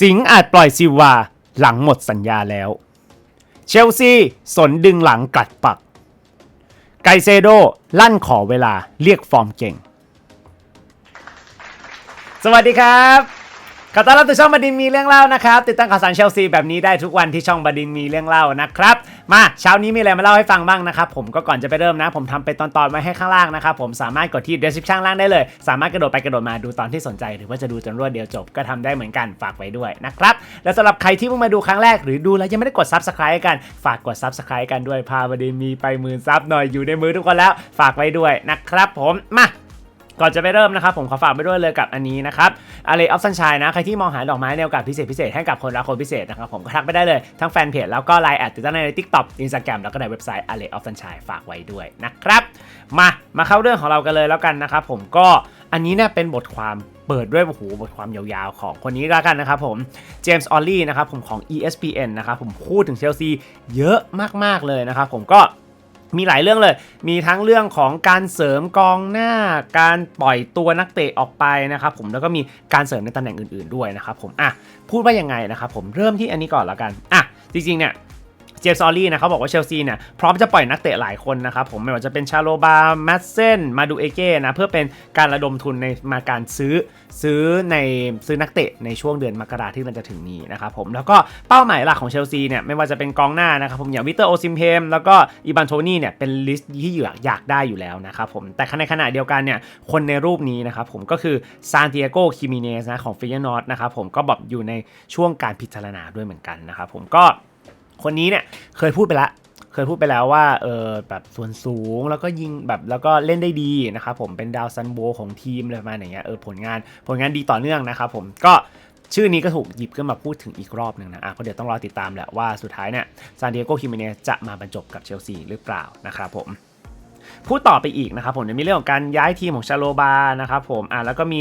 สิงห์อาจปล่อยซิวาหลังหมดสัญญาแล้ว เชลซีสนดึงหลังกัดปัก ไกเซโดลั่นขอเวลาเรียกฟอร์มเก่ง สวัสดีครับ ขอต้อนรับสู่ช่องบดินมีเรื่องเล่านะครับ ติดตามข่าวสารเชลซีแบบนี้ได้ทุกวันที่ช่องบดินมีเรื่องเล่านะครับ มาเช้านี้มีอะไรมาเล่าให้ฟังบ้างนะครับ ผมก็ก่อนจะไปเริ่มนะ ผมทำเป็นตอนๆไว้ให้ข้างล่างนะครับ ผมสามารถกดที่ description ล่างได้เลย สามารถกระโดดไปกระโดดมาดูตอนที่สนใจ หรือว่าจะดูจนรวดเดียวจบก็ทำได้เหมือนกันฝากไว้ด้วยนะครับ และสำหรับใครที่เพิ่งมาดูครั้งแรกหรือดูแล้วยังไม่ได้กด subscribe กันฝากกด subscribe กันด้วยพาบดินมีไปหมื่นซับหน่อยอยู่ในมือทุกคนแล้ว ฝากไว้ด้วยนะครับ ผมมา ก่อนจะไปเริ่มนะครับผมขอฝากไปด้วยเลยกับอันนี้นะครับอะไรออฟซันชัยนะใครที่มองหาดอกไม้ในโอกาสพิเศษพิเศษให้กับคนรักคนพิเศษนะครับผมก็ทักไปได้เลยทั้งแฟนเพจแล้วก็ไลน์แอดติดตั้งในทิกต็อกอินสตาแกรมแล้วก็ในเว็บไซต์อะไรออฟซันชัยฝากไว้ด้วยนะครับมามาเข้าเรื่องของเรากันเลยแล้วกันนะครับผมก็อันนี้เนี่ยเป็นบทความเปิดด้วยโอ้โหบทความยาวๆ ของคนนี้ล้วกันนะครับผมเจมส์ออลลี่นะครับผมของ ESPN นะครับผมพูดถึงเชลซีเยอะมากๆเลยนะครับผมก็ มีหลายเรื่องเลย มีทั้งเรื่องของการเสริมกองหน้า การปล่อยตัวนักเตะออกไปนะครับผมแล้วก็มีการเสริมในตำแหน่งอื่นๆด้วยนะครับผมอะพูดว่ายังไงนะครับผมเริ่มที่อันนี้ก่อนแล้วกันอะจริงๆเนี่ย เจฟซอรี่นะเขาบอกว่าเชลซีเนี่ยพร้อมจะปล่อยนักเตะหลายคนนะครับผมไม่ว่าจะเป็นชาโลบาแมสเซนมาดูเอเก้นะเพื่อเป็นการระดมทุนในมาการซื้อซื้อในซื้อนักเตะในช่วงเดือนมกราที่มันจะถึงนี้นะครับผมแล้วก็เป้าหมายหลักของเชลซีเนี่ยไม่ว่าจะเป็นกองหน้านะครับผมอย่างวิเตอร์โอซิมเพมแล้วก็อีบานโทนี่เนี่ยเป็นลิสต์ที่อยากอยากได้อยู่แล้วนะครับผมแต่ในขณะเดียวกันเนี่ยคนในรูปนี้นะครับผมก็คือซานติเอโกคิมิเนสนะของฟิยนอตนะครับผมก็บอกอยู่ในช่วงการพิจารณาด้วยเหมือนกันนะครับผมก็ คนนี้เนี่ยเคยพูดไปแล้วเคยพูดไปแล้วว่าเออแบบส่วนสูงแล้วก็ยิงแบบแล้วก็เล่นได้ดีนะครับผมเป็นดาวซันโบของทีมเลยประมาณอย่างเงี้ยเออผลงานผลงานดีต่อเนื่องนะครับผมก็ชื่อนี้ก็ถูกหยิบขึ้นมาพูดถึงอีกรอบหนึ่งนะอะก็เดี๋ยวต้องรอติดตามแหละว่าสุดท้ายเนี่ยซานดิเอโกคิมเนสจะมาบรรจบกับเชลซีหรือเปล่านะครับผมพูดต่อไปอีกนะครับผมจะมีเรื่องของการย้ายทีมของชาโลบานะครับผมอะแล้วก็มี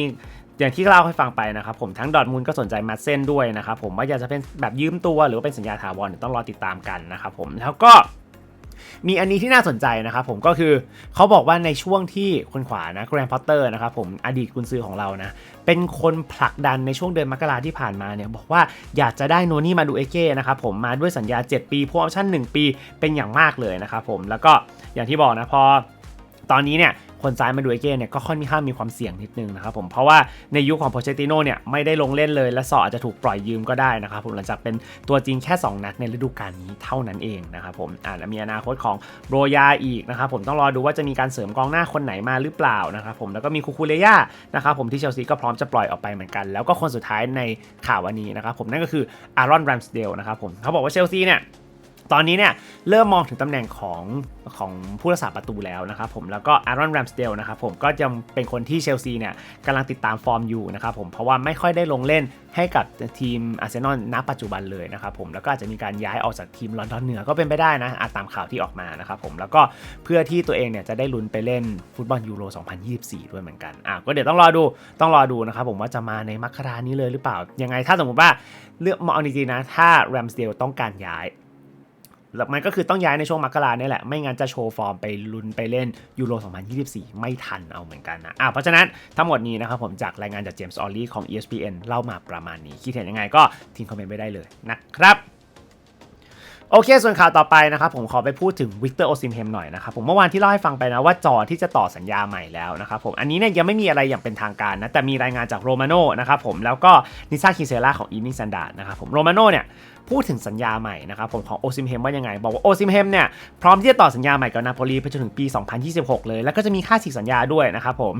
อย่างที่เล่าให้ฟังไปนะครับผมทั้งดอทมุนด์ก็สนใจมาเส้นด้วยนะครับผมว่าอยากจะเป็นแบบยืมตัวหรือว่าเป็นสัญญาถาวรเดี๋ยวต้องรอติดตามกันนะครับผมแล้วก็มีอันนี้ที่น่าสนใจนะครับผมก็คือเขาบอกว่าในช่วงที่คนขวานะแกรนพอตเตอร์นะครับผมอดีตกุนซือของเรานะ เป็นคนผลักดันในช่วงเดือนมกราที่ผ่านมาเนี่ย บอกว่าอยากจะได้โนนี่มาดูเอเก้นะครับผมมาด้วยสัญญา 7 ปีพวกออปชั่น 1 ปีเป็นอย่างมากเลยนะครับผมแล้วก็อย่างที่บอกนะพอตอนนี้เนี่ย คนซ้ายมาดูเอเก้เนี่ยก็ค่อนข้างมีความเสี่ยงนิดนึงนะครับผมเพราะว่าในยุคของโพเชติโนเนี่ยไม่ได้ลงเล่นเลย และสออาจจะถูกปล่อยยืมก็ได้นะครับผมหลังจากเป็นตัวจริงแค่ 2 นัดในฤดูกาลนี้เท่านั้นเองนะครับผมอ่าและมีอนาคตของโรยาอีกนะครับผมต้องรอดูว่าจะมีการเสริมกองหน้าคนไหนมาหรือเปล่านะครับผมแล้วก็มีคูคูเลย่านะครับผมที่เชลซีก็พร้อมจะปล่อยออกไปเหมือนกัน แล้วก็คนสุดท้ายในข่าววันนี้นะครับผมนั่นก็คืออารอนแรมสเดลนะครับผมเขาบอกว่าเชลซีเนี่ย ตอนนี้เนี่ยเริ่มมองถึงตำแหน่งของของผู้รักษาประตูแล้วนะครับผมแล้วก็อารอนแรมสเดลนะครับผมก็ยังเป็นคนที่เชลซีเนี่ยกำลังติดตามฟอร์มอยู่นะครับผมเพราะว่าไม่ค่อยได้ลงเล่นให้กับทีมอาร์เซนอลณปัจจุบันเลยนะครับผมแล้วก็อาจจะมีการย้ายออกจากทีมลอนดอนเหนือก็เป็นไปได้นะอาจตามข่าวที่ออกมานะครับผมแล้วก็เพื่อที่ตัวเองเนี่ยจะได้ลุ้นไปเล่นฟุตบอลยูโร 2024 ด้วยเหมือนกันอะก็เดี๋ยวต้องรอดูต้องรอดูนะครับผมว่าจะมาในมกรานี้เลยหรือเปล่ายังไงถ้าสมมติว่าเลือกมองจริงๆนะถ้าแรมสเดลต้องการย้าย มันก็คือต้องย้ายในช่วงมกราเนี่ยแหละ ไม่งั้นจะโชว์ฟอร์มไปลุ้นไปเล่นยูโร 2024 ไม่ทันเอาเหมือนกันนะอะเพราะฉะนั้นทั้งหมดนี้นะครับผมจากรายงานจากเจมส์ออลลี่ของ ESPN เล่ามาประมาณนี้ คิดเห็นยังไงก็ทิ้งคอมเมนต์ไว้ได้เลยนะครับโอเค ส่วนข่าวต่อไปนะครับผมขอไปพูดถึงวิกเตอร์โอซิมเฮมหน่อยนะครับผมเมื่อวานที่เล่าให้ฟังไปนะว่าจอที่จะต่อสัญญาใหม่แล้วนะครับผมอันนี้เนี่ยยังไม่มีอะไรอย่างเป็นทางการนะแต่มีรายงานจากโรมาโน่นะครับผมแล้วก็นิซาคิเซล่าของอีนิงซันดานะครับผมโรมาโน่เนี่ย พูดถึงสัญญาใหม่นะครับผมของโอซิมเฮมว่ายังไง บอกว่าโอซิมเฮมเนี่ยพร้อมที่จะต่อสัญญาใหม่กับนาโปลีไปจนถึงปี 2026 เลย แล้วก็จะมีค่าฉีกสัญญาด้วยนะครับผม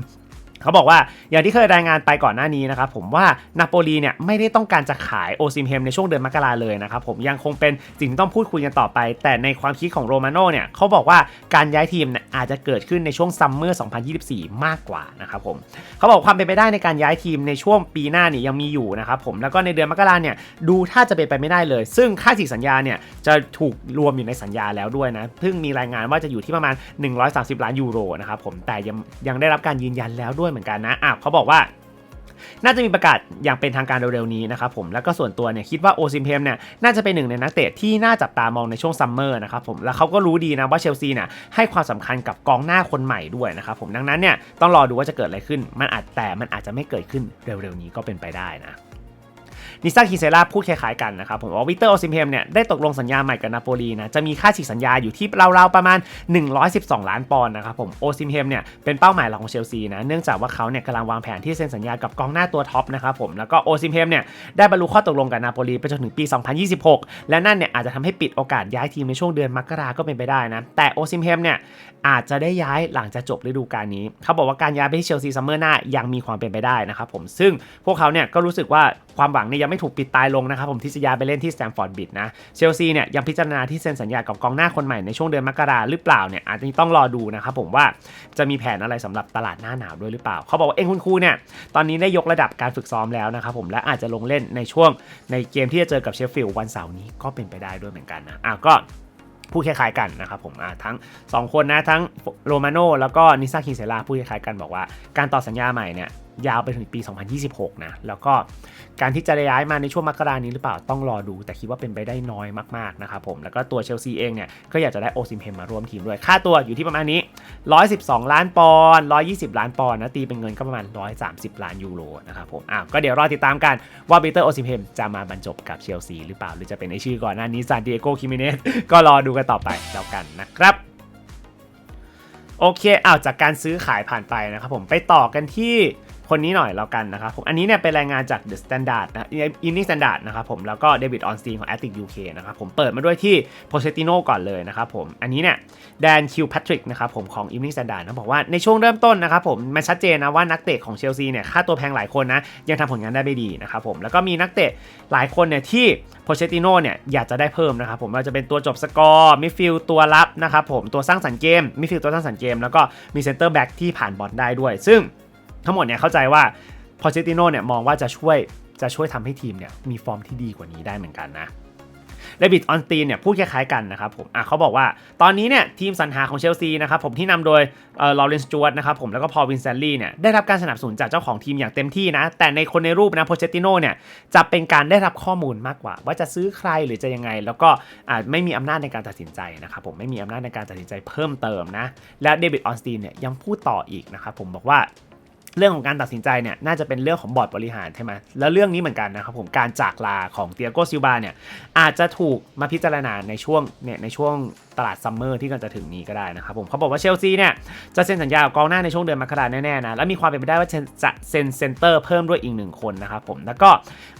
เขาบอกว่าอย่างที่เคยรายงานไปก่อนหน้านี้นะครับผมว่านาโปลีเนี่ยไม่ได้ต้องการจะขายโอซิมเฮมในช่วงเดือนมกราเลยนะครับผมยังคงเป็นสิ่งที่ต้องพูดคุยกันต่อไป แต่ในความคิดของโรมาโน่เนี่ยเขาบอกว่าการย้ายทีมเนี่ยอาจจะเกิดขึ้นในช่วงซัมเมอร์ 2024 มากกว่านะครับผมเขาบอกความเป็นไปได้ในการย้ายทีมในช่วงปีหน้าเนี่ยยังมีอยู่นะครับผมแล้วก็ในเดือนมกราเนี่ยดูถ้าจะเป็นไปไม่ได้เลย ซึ่งค่าฉีสัญญาเนี่ยจะถูกรวมอยู่ในสัญญาแล้วด้วยนะซึ่งมีรายงานว่าจะอยู่ที่ประมาณ 130 ล้านยูโรนะครับผมแต่ยังยังได้รับการยืนยันแล้วด้วยเหมือนกันนะอะเขาบอกว่าน่าจะมีประกาศอย่างเป็นทางการเร็วๆนี้นะครับผมแล้วก็ส่วนตัวเนี่ยคิดว่าโอซิมเพมเนี่ยน่าจะเป็นหนึ่งในนักเตะที่น่าจับตามองในช่วงซัมเมอร์นะครับผมแล้วเขาก็รู้ดีนะว่าเชลซีเนี่ยให้ความสำคัญกับกองหน้าคนใหม่ด้วยนะครับผมดังนั้นเนี่ยต้องรอดูว่าจะเกิดอะไรขึ้น มันอาจแต่มันอาจจะไม่เกิดขึ้นเร็วๆนี้ก็เป็นไปได้นะ นิสซาคิเซล่าพูดคล้ายๆกันนะครับผมว่าวิเตอร์โอซิมเฮมเนี่ยได้ตกลงสัญญาใหม่กับนาโปลีนะจะมีค่าฉีกสัญญาอยู่ที่ราวๆประมาณ 112 ล้านปอนด์นะครับผมโอซิมเฮมเนี่ยเป็นเป้าหมายหลักของเชลซีนะเนื่องจากว่าเขาเนี่ยกำลังวางแผนที่เซ็นสัญญากับกองหน้าตัวท็อปนะครับผมแล้วก็โอซิมเฮมเนี่ยได้บรรลุข้อตกลงกับนาโปลีไปจนถึงปี 2026 และนั่นเนี่ยอาจจะทำให้ปิดโอกาสย้ายทีมในช่วงเดือนมกราก็เป็นไปได้นะแต่โอซิมเฮมเนี่ย อาจจะได้ย้ายหลังจากจบฤดูกาลนี้ เขาบอกว่าการย้ายไปที่เชลซีซัมเมอร์หน้ายังมีความเป็นไปได้นะครับผมซึ่งพวกเขาเนี่ยก็รู้สึกว่าความหวังเนี่ยยังไม่ถูกปิดตายลงนะครับผมที่จะย้ายไปเล่นที่สแตมฟอร์ดบิดนะเชลซีเนี่ยยังพิจารณาที่เซ็นสัญญากับกองหน้าคนใหม่ในช่วงเดือนมกราหรือเปล่าเนี่ยอาจจะต้องรอดูนะครับผมว่าจะมีแผนอะไรสำหรับตลาดหน้าหนาวด้วยหรือเปล่า เขาบอกว่าเอ็งคุณครูเนี่ยตอนนี้ได้ยกระดับการฝึกซ้อมแล้วนะครับผมและอาจจะลงเล่นในช่วงในเกมที่จะเจอกับเชฟฟิลด์วันเสาร์นี้ก็เป็นไปได้ด้วยเหมือนกันนะอะก็ พูดคล้ายๆกันนะครับผมทั้ง 2 คนนะทั้งโรมาโนแล้วก็นิซาคิเซลาพูดคล้ายๆกันบอกว่า การต่อสัญญาใหม่เนี่ย ยาวไปถึงปี 2026 นะ แล้วก็การที่จะย้ายมาในช่วงมกรานี้หรือเปล่าต้องรอดู แต่คิดว่าเป็นไปได้น้อยมากๆนะครับผม แล้วก็ตัวเชลซีเองเนี่ย ก็อยากจะได้โอซิมเฮมมาร่วมทีมด้วย ค่าตัวอยู่ที่ประมาณนี้ 112 ล้านปอนด์120 ล้านปอนด์นะ ตีเป็นเงินก็ประมาณ 130 ล้านยูโรนะครับผมอะก็เดี๋ยวรอติดตามกันว่าปีเตอร์โอซิมเฮมจะมาบรรจบกับเชลซีหรือเปล่า หรือจะเป็นไอชื่อก่อนหน้านี้ซานดิเอโกคิมิเนส ก็รอดูกันต่อไปแล้วกันนะครับโอเคเอาวจากการซื้อขายผ่านไปนะครับผมไปต่อกันที่ คนนี้หน่อยแล้วกันนะครับผมอันนี้เนี่ยเป็นรายงานจาก The Standard นะ Evening Standard นะครับผมแล้วก็เดวิดออนสตีนของ a t l e t UK นะครับผมเปิดมาด้วยที่โพเชติโนก่อนเลยนะครับผมอันนี้เนี่ยแดนคิวแพทริกนะครับผมของ Evening Standard นะบอกว่าในช่วงเริ่มต้นนะครับผมมันชัดเจนนะว่านักเตะของเชลซีเนี่ยค่าตัวแพงหลายคนนะยังทำผลงานได้ไม่ดีนะครับผมแล้วก็มีนักเตะหลายคนเนี่ยที่โพเชติโนเนี่ยอยากจะได้เพิ่มนะครับผมว่าจะเป็นตัวจบสกอร์มิฟิลตัวรับนะครับผมตัวสร้างสรรค์เกมมิฟิลตัวสร้างสรรค์เกมแล้วก็มีเซนเตอร์แบ็กที่ผ่านบอลได้ด้วย ซึ่ง ทั้งหมดเนี่ยเข้าใจว่าพอเชติโน่เนี่ยมองว่าจะช่วยจะช่วยทำให้ทีมเนี่ยมีฟอร์มที่ดีกว่านี้ได้เหมือนกันนะเดวิดออนสตีนเนี่ยพูดคล้ายๆกันนะครับผมอะเขาบอกว่าตอนนี้เนี่ยทีมสรรหาของเชลซีนะครับผมที่นำโดยเอ่อลอเรนซ์จวดนะครับผมแล้วก็พอลวินเซนลี่เนี่ยได้รับการสนับสนุนจากเจ้าของทีมอย่างเต็มที่นะ แต่ในคนในรูปนะโพเชติโนเนี่ยจะเป็นการได้รับข้อมูลมากกว่า ว่าจะซื้อใครหรือจะยังไง แล้วก็อาไม่มีอำนาจในการตัดสินใจนะครับผมไม่มีอำนาจในการตัดสินใจเพิ่มเติมนะและเดวิดออนสตีนเนี่ยยังพูดต่ออีกนะครับผมบอกว่า เรื่องของการตัดสินใจเนี่ยน่าจะเป็นเรื่องของบอร์ดบริหารใช่ไหมแล้วเรื่องนี้เหมือนกันนะครับผมการจากลาของเตียโกซิลบาเนี่ยอาจจะถูกมาพิจารณาในช่วงเนี่ยในช่วงตลาดซัมเมอร์ที่กำลังจะถึงนี้ก็ได้นะครับผมเขาบอกว่าเชลซีเนี่ยจะเซ็นสัญญากับกองหน้าในช่วงเดือนมกราแน่ๆนะและมีความเป็นไปได้ว่าจะเซ็นเซนเตอร์เพิ่มด้วยอีกหนึ่งคนนะครับผมแล้วก็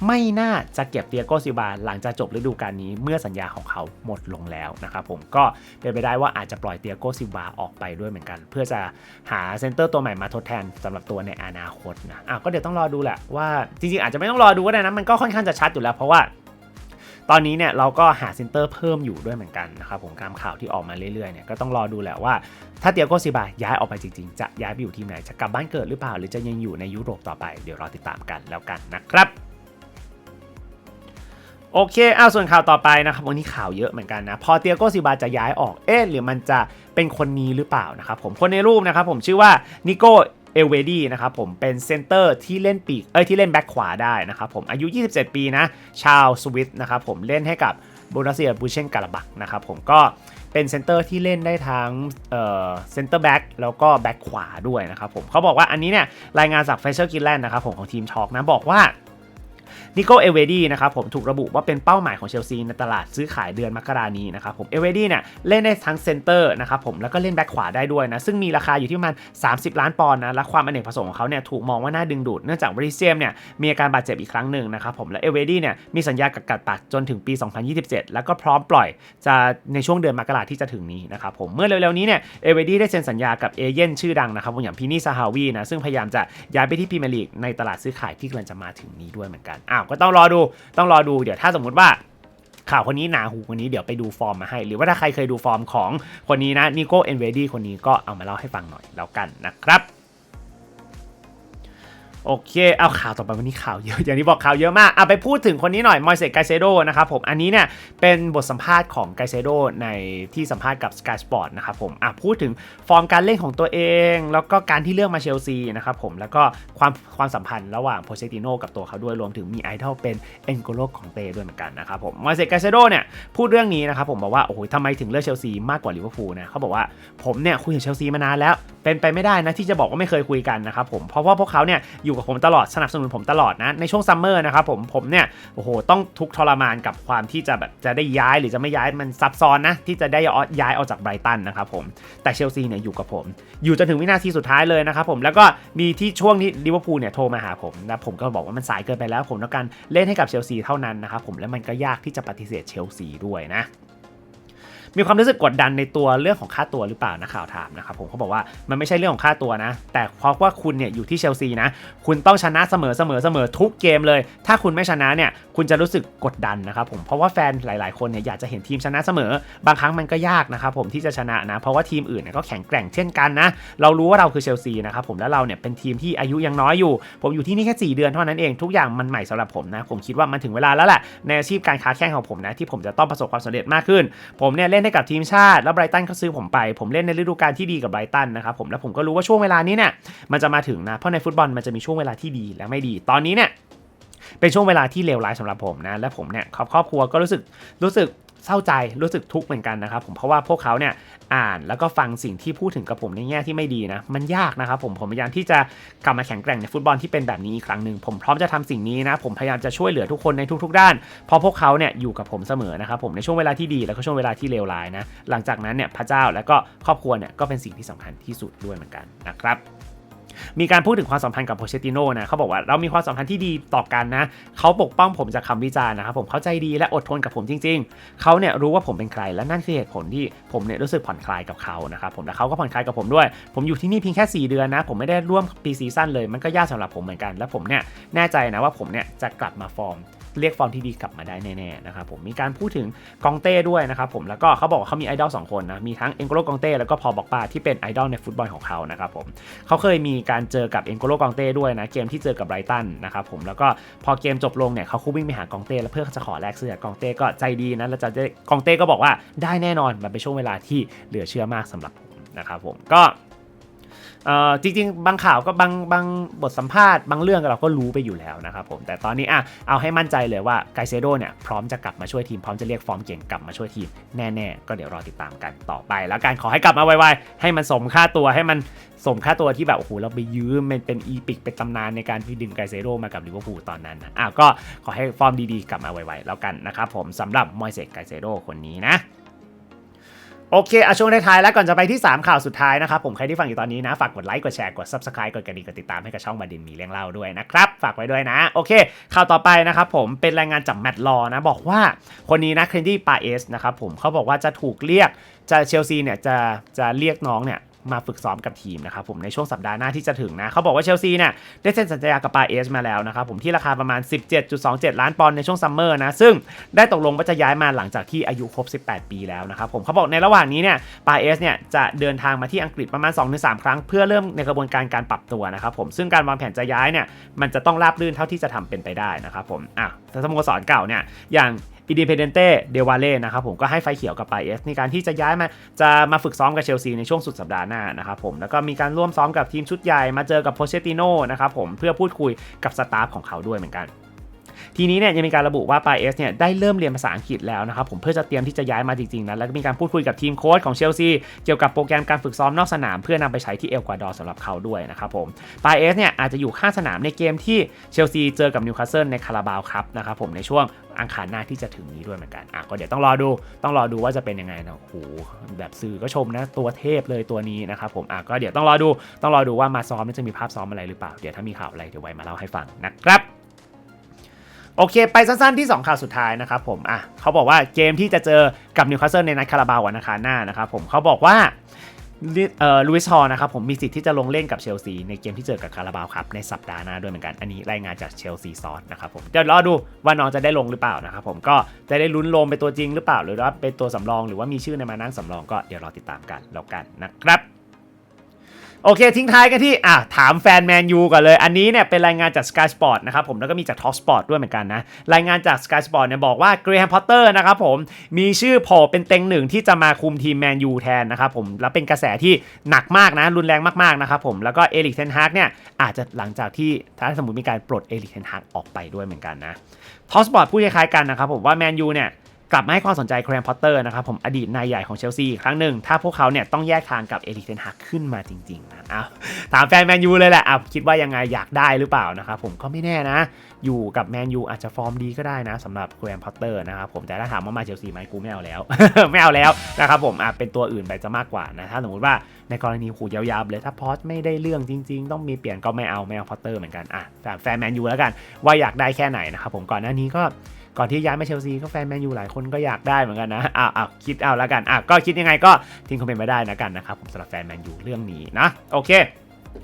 ไม่น่าจะเก็บเตียโกซิบาหลังจากจบฤดูกาลนี้เมื่อสัญญาของเขาหมดลงแล้วนะครับผมก็เป็นไปได้ว่าอาจจะปล่อยเตียโกซิบาออกไปด้วยเหมือนกัน เพื่อจะหาเซนเตอร์ตัวใหม่มาทดแทนสำหรับตัวในอนาคตนะอ้าวก็เดี๋ยวต้องรอดูแหละว่าจริงๆอาจจะไม่ต้องรอดูก็ได้นะมันก็ค่อนข้างจะชัดอยู่แล้วเพราะว่า ตอนนี้เนี่ยเราก็หาเซนเตอร์เพิ่มอยู่ด้วยเหมือนกันนะครับผมตามข่าวที่ออกมาเรื่อยๆเนี่ยก็ต้องรอดูแหละว่า ถ้าเตียโกซิบาย้ายออกไปจริงๆ จะย้ายไปอยู่ทีมไหนจะกลับบ้านเกิดหรือเปล่า หรือจะยังอยู่ในยุโรปต่อไปเดี๋ยวรอติดตามกันแล้วกันนะครับโอเคเอาส่วนข่าวต่อไปนะครับวันนี้ข่าวเยอะเหมือนกันนะ พอเตียโกซิบาจะย้ายออก เอ๊ะหรือมันจะเป็นคนนี้หรือเปล่านะครับผม คนในรูปนะครับผมชื่อว่านิโก เอลเวดีนะครับผมเป็นเซนเตอร์ที่เล่นปีกเอ้ยที่เล่นแบ็คขวาได้นะครับผมอายุ 27 ปีนะชาวสวิตนะครับผมเล่นให้กับโบนัสเซียบูเชนกาลาบักนะครับผมก็เป็นเซนเตอร์ที่เล่นได้ทั้งเอ่อเซนเตอร์แบ็กแล้วก็แบ็คขวาด้วยนะครับผมเขาบอกว่าอันนี้เนี่ยรายงานจากเฟเชอร์กินแลนด์นะครับผมของทีมช็อกนะบอกว่า นิโกเอเวดีนะครับผมถูกระบุว่าเป็นเป้าหมายของเชลซีในตลาดซื้อขายเดือนมกรานี้นะครับผมเอเวดีเนี่ยเล่นได้ทั้งเซนเตอร์นะครับผมแล้วก็เล่นแบ็คขวาได้ด้วยนะซึ่งมีราคาอยู่ที่ประมาณ 30 ล้านปอนด์นะและความอเนกประสงค์ของเขาเนี่ยถูกมองว่าน่าดึงดูดเนื่องจากบริเซียมเนี่ยมีอาการบาดเจ็บอีกครั้งหนึ่งนะครับผมและเอเวดีเนี่ยมีสัญญากับกัดปัดจนถึงปี 2027 แล้วก็พร้อมปล่อยจะในช่วงเดือนมกราที่จะถึงนี้นะครับผมเมื่อเร็วๆนี้เนี่ยเอเวดีได้เซ็นสัญญากับเอเย่นชื่อดังนะครับผมอย่างพีนี่ซาฮาวีนะซึ่งพยายามจะย้ายไปที่พรีเมียร์ลีกในตลาดซื้อขายที่กำลังจะมาถึงนี้ด้วยเหมือนกันอ้าวก็ต้องรอดูต้องรอดูเดี๋ยวถ้าสมมุติว่าข่าวคนนี้หนาหูคนนี้เดี๋ยวไปดูฟอร์มมาให้ หรือว่าถ้าใครเคยดูฟอร์มของคนนี้นะนิโก้เอ็นเวดี้คนนี้ก็เอามาเล่าให้ฟังหน่อยแล้วกันนะครับ โอเค เอาข่าวต่อไปวันนี้ข่าวเยอะ อย่างที่บอกข่าวเยอะมากเอาไปพูดถึงคนนี้หน่อย มอยเซกไกเซโดนะครับผม อันนี้เนี่ยเป็นบทสัมภาษณ์ของไกเซโดในที่สัมภาษณ์กับ Sky Sport นะครับผมอะพูดถึงฟอร์มการเล่นของตัวเอง แล้วก็การที่เลือกมาเชลซีนะครับผม แล้วก็ความความสัมพันธ์ระหว่างโพเชติโนกับตัวเขาด้วย รวมถึงมีไอดอลเป็นเอ็นโกโลของเตด้วยเหมือนกันนะครับผม มอยเซกไกเซโดเนี่ยพูดเรื่องนี้นะครับผมบอกว่า โอ้โหทำไมถึงเลือกเชลซีมากกว่าลิเวอร์พูลนะเขาบอกว่าผมเนี่ยคุยกับเชลซีมานานแล้ว เป็นไปไม่ได้นะที่จะบอกว่าไม่เคยคุยกันนะครับผมเพราะว่าพวกเขาเนี่ยอยอยู่กับผมตลอดสนับสนุนผมตลอดนะ ในช่วงซัมเมอร์นะครับผมผมเนี่ยโอ้โหต้องทุกข์ทรมานกับความที่จะแบบจะได้ย้ายหรือจะไม่ย้ายมันซับซ้อนนะที่จะได้ย้ายออกจากไบรตันนะครับผมแต่เชลซีเนี่ยอยู่กับผม อยู่จนถึงวินาทีสุดท้ายเลยนะครับผมแล้วก็มีที่ช่วงนี้ลิเวอร์พูลเนี่ยโทรมาหาผมนะผมก็บอกว่ามันสายเกินไปแล้ว ผมต้องการเล่นให้กับเชลซีเท่านั้นนะครับผมและมันก็ยากที่จะปฏิเสธเชลซีด้วยนะ มีความรู้สึกกดดันในตัวเรื่องของค่าตัวหรือเปล่านะข่าวถามนะครับผมเขาบอกว่ามันไม่ใช่เรื่องของค่าตัวนะ แต่เพราะว่าคุณเนี่ยอยู่ที่เชลซีนะ คุณต้องชนะเสมอเสมอเสมอทุกเกมเลย ถ้าคุณไม่ชนะเนี่ยคุณจะรู้สึกกดดันนะครับผมเพราะว่าแฟนหลาย ๆ คนเนี่ยอยากจะเห็นทีมชนะเสมอ บางครั้งมันก็ยากนะครับผมที่จะชนะนะ เพราะว่าทีมอื่นเนี่ยก็แข็งแกร่งเช่นกันนะ เรารู้ว่าเราคือเชลซีนะครับผมแล้วเราเนี่ยเป็นทีมที่อายุยังน้อยอยู่ ผมอยู่ที่นี่แค่ 4 เดือนเท่านั้นเองทุกอย่างมันใหม่สำหรับผมนะผมคิดว่ามันถึงเวลาแล้วแหละในอาชีพการค้าแข่งของผมนะที่ผมจะต้องประสบความสำเร็จมากขึ้น ผมเนี่ยเล่นให้กับทีมชาติ แล้วไบรตันเขาซื้อผมไป ผมเล่นในฤดูกาลที่ดีกับไบรตันนะครับผมแล้วผมก็รู้ว่าช่วงเวลานี้เนี่ยมันจะมาถึงนะเพราะในฟุตบอลมันจะมีช่วงเวลาที่ดีและไม่ดี ตอนนี้เนี่ย เป็นช่วงเวลาที่เลวร้ายสำหรับผมนะและผมเนี่ยครอบครัวก็รู้สึกรู้สึกเศร้าใจรู้สึกทุกข์เหมือนกันนะครับผมเพราะว่าพวกเขาเนี่ยอ่านแล้วก็ฟังสิ่งที่พูดถึงกับผมในแง่ที่ไม่ดีนะมันยากนะครับผมผมพยายามที่จะกลับมาแข็งแกร่งในฟุตบอลที่เป็นแบบนี้อีกครั้งหนึ่งผมพร้อมจะทำสิ่งนี้นะผมพยายามจะช่วยเหลือทุกคนในทุก ๆ ด้านเพราะพวกเขาเนี่ยอยู่กับผมเสมอนะครับผมในช่วงเวลาที่ดีแล้วก็ช่วงเวลาที่เลวร้ายนะหลังจากนั้นเนี่ยพระเจ้าและก็ครอบครัวเนี่ยก็เป็นสิ่งที่สำคัญที่สุดด้วยเหมือนกันนะครับ มีการพูดถึงความสัมพันธ์กับโพเชติโน่นะเขาบอกว่าเรามีความสัมพันธ์ที่ดีต่อกันนะเขาปกป้องผมจากคำวิจารณ์นะครับผมเข้าใจดีและอดทนกับผมจริง ๆเขาเนี่ยรู้ว่าผมเป็นใครและนั่นคือเหตุผลที่ผมเนี่ยรู้สึกผ่อนคลายกับเขานะครับผมและเขาก็ผ่อนคลายกับผมด้วย ผมอยู่ที่นี่เพียงแค่ 4 เดือนนะ ผมไม่ได้ร่วมปีซีซั่นเลยมันก็ยากสำหรับผมเหมือนกัน และผมเนี่ยแน่ใจนะว่าผมเนี่ยจะกลับมาฟอร์ม เรียกฟอร์มที่ดีกลับมาได้แน่ๆนะครับผมมีการพูดถึงกองเต้ด้วยนะครับผมแล้วก็เขาบอกว่าเขามีไอดอลสองคนนะมีทั้งเอ็นโกโลกองเต้แล้วก็พอบอกปาที่เป็นไอดอลในฟุตบอลของเขานะครับผมเขาเคยมีการเจอกับเอ็นโกโลกองเต้ด้วยนะเกมที่เจอกับไรตันนะครับผมแล้วก็พอเกมจบลงเนี่ยเขาคู่วิ่งไปหากองเต้แล้วเพื่อจะขอแลกเสื้อกองเต้ก็ใจดีนะแล้วจะได้กองเต้ก็บอกว่าได้แน่นอนมันเป็นช่วงเวลาที่เหลือเชื่อมากสำหรับผมนะครับผมก็ เอ่อจริงๆ บางข่าวก็บางบางบทสัมภาษณ์บางเรื่องเราก็รู้ไปอยู่แล้วนะครับผมแต่ตอนนี้อะเอาให้มั่นใจเลยว่าไกเซโดเนี่ยพร้อมจะกลับมาช่วยทีม พร้อมจะเรียกฟอร์มเก่งกลับมาช่วยทีมแน่ๆ ก็เดี๋ยวรอติดตามกันต่อไปแล้วการขอให้กลับมาไวๆให้มันสมค่าตัวให้มันสมค่าตัวที่แบบโอ้โหเราไปยืมมันเป็นอีพิกเป็นตำนานในการที่ดึงไกเซโดมากับลิเวอร์พูลตอนนั้นนะอะก็ขอให้ฟอร์มดีๆ กลับมาไวๆแล้วกันนะครับผมสำหรับมอยเซกไกเซโดคนนี้นะ โอเคอะช่วงท้ายแล้วก่อนจะไปที่ 3 ข่าวสุดท้ายนะครับ ผมใครที่ฟังอยู่ตอนนี้นะ ฝากกดไลค์กดแชร์กด Subscribe กดกระดิ่งกดติดตามให้กับช่องบาดินมีเรื่องเล่าด้วยนะครับ ฝากไว้ด้วยนะ โอเค ข่าวต่อไปนะครับผมเป็นรายงานจากแมตต์ลอนะ บอกว่าคนนี้นะเคนดี้ปาเอสนะครับผมเขาบอกว่าจะถูกเรียกจะเชลซีเนี่ยจะจะเรียกน้องเนี่ย มาฝึกซ้อมกับทีมนะครับผมในช่วงสัปดาห์หน้าที่จะถึงนะเขาบอกว่าเชลซีเนี่ยได้เซ็นสัญญากับปาเอสมาแล้วนะครับผมที่ราคาประมาณ 17.27 ล้านปอนด์ในช่วงซัมเมอร์นะซึ่งได้ตกลงว่าจะย้ายมาหลังจากที่อายุครบ 18 ปีแล้วนะครับผมเขาบอกในระหว่างนี้เนี่ยปาเอสเนี่ยจะเดินทางมาที่อังกฤษประมาณ 2-3 ครั้ง เพื่อเริ่มในกระบวนการการปรับตัวนะครับผมซึ่งการวางแผนจะย้ายเนี่ยมันจะต้องราบรื่นเท่าที่จะทำเป็นไปได้นะครับผมอะสโมสรเก่าเนี่ยอย่าง อินดิเพเดนเต้เดวาเล่นะครับผมก็ให้ไฟเขียวกับปาเอสในการที่จะย้ายมาจะมาฝึกซ้อมกับเชลซีในช่วงสุดสัปดาห์หน้านะครับผมแล้วก็มีการร่วมซ้อมกับทีมชุดใหญ่มาเจอกับโพเชติโน่นะครับผมเพื่อพูดคุยกับสตาฟของเขาด้วยเหมือนกัน ทีนี้เนี่ยยังมีการระบุว่าปาเอสเนี่ยได้เริ่มเรียนภาษาอังกฤษแล้วนะครับผมเพื่อจะเตรียมที่จะย้ายมาจริงๆนะแล้วก็มีการพูดคุยกับทีมโค้ชของเชลซีเกี่ยวกับโปรแกรมการฝึกซ้อมนอกสนาม เพื่อนำไปใช้ที่เอลกวาดอร์สำหรับเขาด้วยนะครับผมปาเอสเนี่ยอาจจะอยู่ข้างสนามในเกมที่เชลซีเจอกับนิวคาสเซิลในคาราบาวครับนะครับผมในช่วงอังคารหน้าที่จะถึงนี้ด้วยเหมือนกันอะก็เดี๋ยวต้องรอดูต้องรอดูว่าจะเป็นยังไงนะโอ้โหแบบสื่อก็ชมนะตัวเทพเลยตัวนี้นะครับผมอะก็เดี๋ยวต้องรอดูต้องรอดูว่ามาซ้อมจะมีภาพซ้อมอะไรหรือเปล่าเดี๋ยวถ้ามีข่าวอะไรเดี๋ยวไว้มาเล่าให้ฟังนะครับ โอเค ไปสั้นๆที่ 2 ข่าวสุดท้ายนะครับผมอะเขาบอกว่าเกมที่จะเจอกับนิวคาสเซิลในนัดคาราบาววันอังคารหน้านะครับผมเขาบอกว่าลิเอ่อลุยส์ฮอนะครับผมมีสิทธิ์ที่จะลงเล่นกับเชลซีในเกมที่เจอกับคาราบาวครับในสัปดาห์หน้าด้วยเหมือนกันอันนี้รายงานจากเชลซีซอสนะครับผมเดี๋ยวรอดูว่าน้องจะได้ลงหรือเปล่านะครับผมก็จะได้ลุ้นลงเป็นตัวจริงหรือเปล่า หรือว่าเป็นตัวสำรองหรือว่ามีชื่อในมานั่งสำรองก็เดี๋ยวรอติดตามกันแล้วกันนะครับ โอเค ทิ้งท้ายกันที่อะถามแฟนแมนยูก่อนเลย อันนี้เนี่ยเป็นรายงานจาก Sky Sport นะครับผมแล้วก็มีจาก Talk Sport ด้วยเหมือนกันนะ รายงานจาก Sky Sport เนี่ยบอกว่าเกรแฮมพอตเตอร์นะครับผมมีชื่อโผล่เป็นเต็งหนึ่งที่จะมาคุมทีมแมนยูแทนนะครับผมแล้วเป็นกระแสที่หนักมากนะ รุนแรงมากๆนะครับผมแล้วก็เอริกเทนฮากเนี่ยอาจจะหลังจากที่ถ้าสมมติมีการปลดเอริกเทนฮากออกไปด้วยเหมือนกันนะ Talk Sport พูดคล้ายๆกันนะครับผมว่าแมนยูเนี่ย กลับมาให้ความสนใจแครมพอตเตอร์นะครับผมอดีตนายใหญ่ของเชลซีอีกครั้งหนึ่ง ถ้าพวกเขาเนี่ยต้องแยกทางกับเอริกเทนฮักขึ้นมาจริงๆนะอ้าวถามแฟนแมนยูเลยแหละอ้าวคิดว่ายังไงอยากได้หรือเปล่านะครับผมก็ไม่แน่นะ อยู่กับแมนยูอาจจะฟอร์มดีก็ได้นะสำหรับแครมพอตเตอร์นะครับผมแต่ถ้าถามว่ามาเชลซีไหมกูไม่เอาแล้ว ไม่เอาแล้วนะครับผมอะเป็นตัวอื่นไปจะมากกว่านะถ้าสมมติว่าในกรณีหูยาวๆเลยถ้าพอสไม่ได้เรื่องจริง ๆ ต้องมีเปลี่ยนก็ไม่เอาไม่เอาพอตเตอร์เหมือนกันอะแฟนแมนยูแล้วกันว่าอยากได้แค่ไหนนะครับผมก่อนหน้านี้ก็ ก่อนที่ย้ายมาเชลซีก็แฟนแมนยูหลายคนก็อยากได้เหมือนกันนะอะอะคิดเอาแล้วกันอะก็คิดยังไงก็ทิ้งคอมเมนต์มาได้นะกันนะครับผมสำหรับแฟนแมนยูเรื่องนี้นะโอเค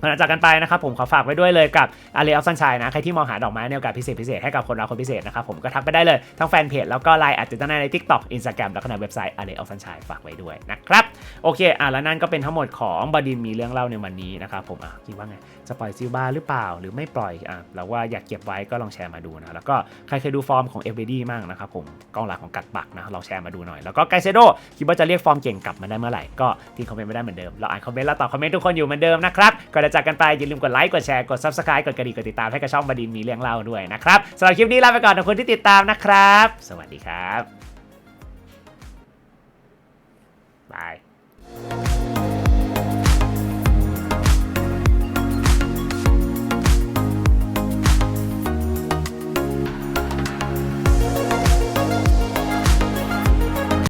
หลังจากกันไปนะครับผมขอฝากไว้ด้วยเลยกับอารีออฟซันชัยนะใครที่มองหาดอกไม้ในโอกาสพิเศษพิเศษให้กับคนรักคนพิเศษนะครับผมก็ทักไปได้เลยทั้งแฟนเพจแล้วก็ไลน์อาจจะตั้งใน TikTok Instagram แล้วก็ในเว็บไซต์อารีออฟซันชัยฝากไว้ด้วยนะครับโอเคอะแล้วนั่นก็เป็นทั้งหมดของบดินมีเรื่องเล่าในวันนี้นะครับผมอะคิดว่าไงจะปล่อยซิลบาหรือเปล่าหรือไม่ปล่อยอะเราว่าอยากเก็บไว้ก็ลองแชร์มาดูนะแล้วก็ใครเคยดูฟอร์มของเอฟเบดี้มั่งนะครับผมกองหลังของกัดปักนะลองแชร์มาดูหน่อยแล้วก็ไกเซโดคิดว่าจะเรียกฟอร์มเก่งกลับมาได้เมื่อไหร่ก็ทิ้งคอมเมนต์ไม่ได้เหมือนเดิมเราอ่านคอมเมนต์แล้วตอบคอมเมนต์ทุกคนอยู่เหมือนเดิมนะครับก่อนจะจากกันไปอย่าลืมกดไลค์กดแชร์กด subscribe กดกระดิ่งกดติดตามให้กับช่องบดินมีเรื่องเล่าด้วยนะครับสำหรับคลิปนี้ลาไปก่อนขอบคุณที่ติดตามนะครับ สวัสดีครับบาย